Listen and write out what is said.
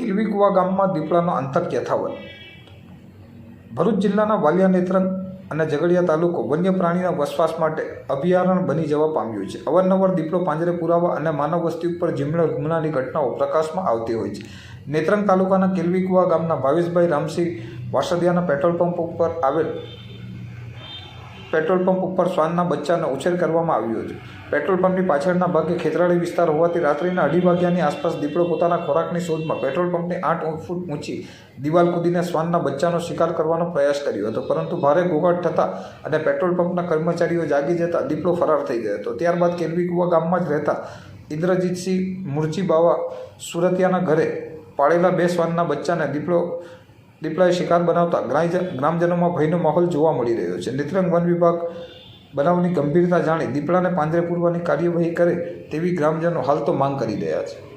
કિલવીકુવા ગામમાં દીપડાનો અંતર યથાવત. ભરૂચ જિલ્લાના વાલિયા નેત્રંગ અને ઝઘડિયા તાલુકો વન્ય પ્રાણીના વસવાસ માટે અભયારણ્ય બની જવા પામ્યું છે. અવારનવાર દીપડો પાંજરે પુરાવા અને માનવ વસ્તી ઉપર જીમલા હુમલાની ઘટનાઓ પ્રકાશમાં આવતી હોય છે. નેત્રંગ તાલુકાના કિલવીકુવા ગામના ભાવેશભાઈ રામસિંહ વાસદિયાના પેટ્રોલ પંપ ઉપર આવેલ પેટ્રોલ પંપ ઉપર શ્વાનના બચ્ચાનો ઉછેર કરવામાં આવ્યો છે. પેટ્રોલ પંપની પાછળના ભાગે ખેતરાળી વિસ્તાર હોવાથી રાત્રિના અઢી વાગ્યાની આસપાસ દીપડો પોતાના ખોરાકની શોધમાં પેટ્રોલ પંપની આઠ ફૂટ ઊંચી દિવાલ કૂદીને શ્વાનના બચ્ચાનો શિકાર કરવાનો પ્રયાસ કર્યો હતો. પરંતુ ભારે ઘોઘાટ થતાં અને પેટ્રોલ પંપના કર્મચારીઓ જાગી જતા દીપડો ફરાર થઈ ગયો હતો. ત્યારબાદ કેલવીકુવા ગામમાં જ રહેતા ઇન્દ્રજીતસિંહ મુરચી બાવા સુરતિયાના ઘરે પાળેલા બે શ્વાનના બચ્ચાને દીપડો દીપડાએ શિકાર બનાવતા ગ્રામજ ગ્રામજનોમાં ભયનો માહોલ જોવા મળી રહ્યો છે. નેત્રંગ વન વિભાગ બનાવની ગંભીરતા જાણી દીપડાને પાંજરે પૂરવાની કાર્યવાહી કરે તેવી ગ્રામજનો હાલ તો માંગ કરી રહ્યા છે.